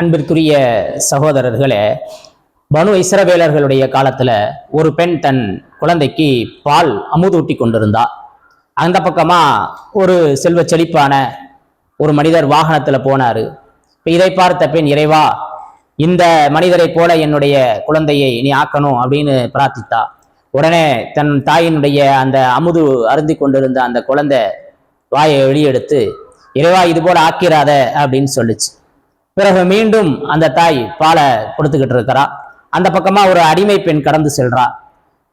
அன்பிற்குரிய சகோதரர்களே பனு இஸ்ரவேலர்களுடைய காலத்துல ஒரு பெண் தன் குழந்தைக்கு பால் அமுதூட்டி கொண்டிருந்தா. அந்த பக்கமா ஒரு செல்வ செழிப்பான ஒரு மனிதர் வாகனத்துல போனாரு. இப்ப இதை பார்த்த பெண் இறைவா இந்த மனிதரை போல என்னுடைய குழந்தையை நீ ஆக்கணும் அப்படின்னு பிரார்த்தித்தா. உடனே தன் தாயினுடைய அந்த அமுது அருந்தி கொண்டிருந்த அந்த குழந்தை வாயை வெளியெடுத்து இறைவா இது போல ஆக்கிறாத அப்படின்னு சொல்லுச்சு. பிறகு மீண்டும் அந்த தாய் பாலை கொடுத்துக்கிட்டு இருக்கிறா. அந்த பக்கமா ஒரு அடிமை பெண் கடந்து செல்றா.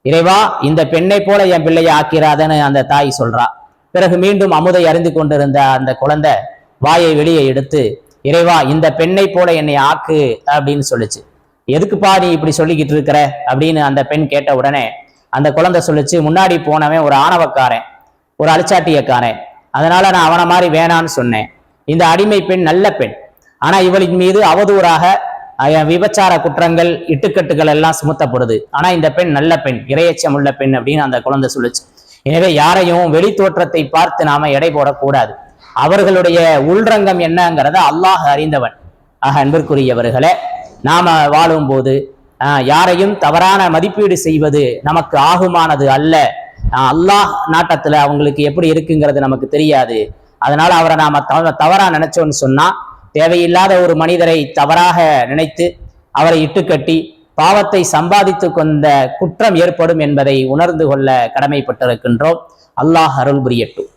இறைவா இந்த பெண்ணை போல என் பிள்ளையை ஆக்கிறாதன்னு அந்த தாய் சொல்றா. பிறகு மீண்டும் அமுதை அறிந்து கொண்டிருந்த அந்த குழந்தை வாயை வெளியே எடுத்து இறைவா இந்த பெண்ணை போல என்னை ஆக்கு அப்படின்னு சொல்லுச்சு. எதுக்குப்பா நீ இப்படி சொல்லிக்கிட்டு இருக்கிற? அப்படின்னு அந்த பெண் கேட்ட உடனே அந்த குழந்தை சொல்லிச்சு முன்னாடி போனவன் ஒரு ஆணவக்காரன் ஒரு அழிச்சாட்டியக்காரன். அதனால நான் அவனை மாதிரி வேணான்னு சொன்னேன். இந்த அடிமை பெண் நல்ல பெண். ஆனா இவளின் மீது அவதூறாக விபச்சார குற்றங்கள் இட்டுக்கட்டுகள் எல்லாம் சுமத்தப்படுது. ஆனா இந்த பெண் நல்ல பெண் இரையச்சம் உள்ள பெண் அப்படின்னு அந்த குழந்தை சொல்லுச்சு. எனவே யாரையும் வெளி தோற்றத்தை பார்த்து நாம எடை போடக்கூடாது. அவர்களுடைய உள்ரங்கம் என்னங்கிறத அல்லாஹ் அறிந்தவன். ஆக அன்பிற்குரியவர்களே நாம வாழும்போது போது யாரையும் தவறான மதிப்பீடு செய்வது நமக்கு ஆகுமானது அல்ல. அல்லாஹ் நாட்டத்துல அவங்களுக்கு எப்படி இருக்குங்கிறது நமக்கு தெரியாது. அதனால அவரை நாம தவறா நினைச்சோன்னு சொன்னா தேவையில்லாத ஒரு மனிதரை தவறாக நினைத்து அவரை இட்டுக்கட்டி பாவத்தை சம்பாதித்து கொண்ட குற்றம் ஏற்படும் என்பதை உணர்ந்து கொள்ள கடமைப்பட்டிருக்கின்றோம். அல்லாஹ் அருள் புரியட்டும்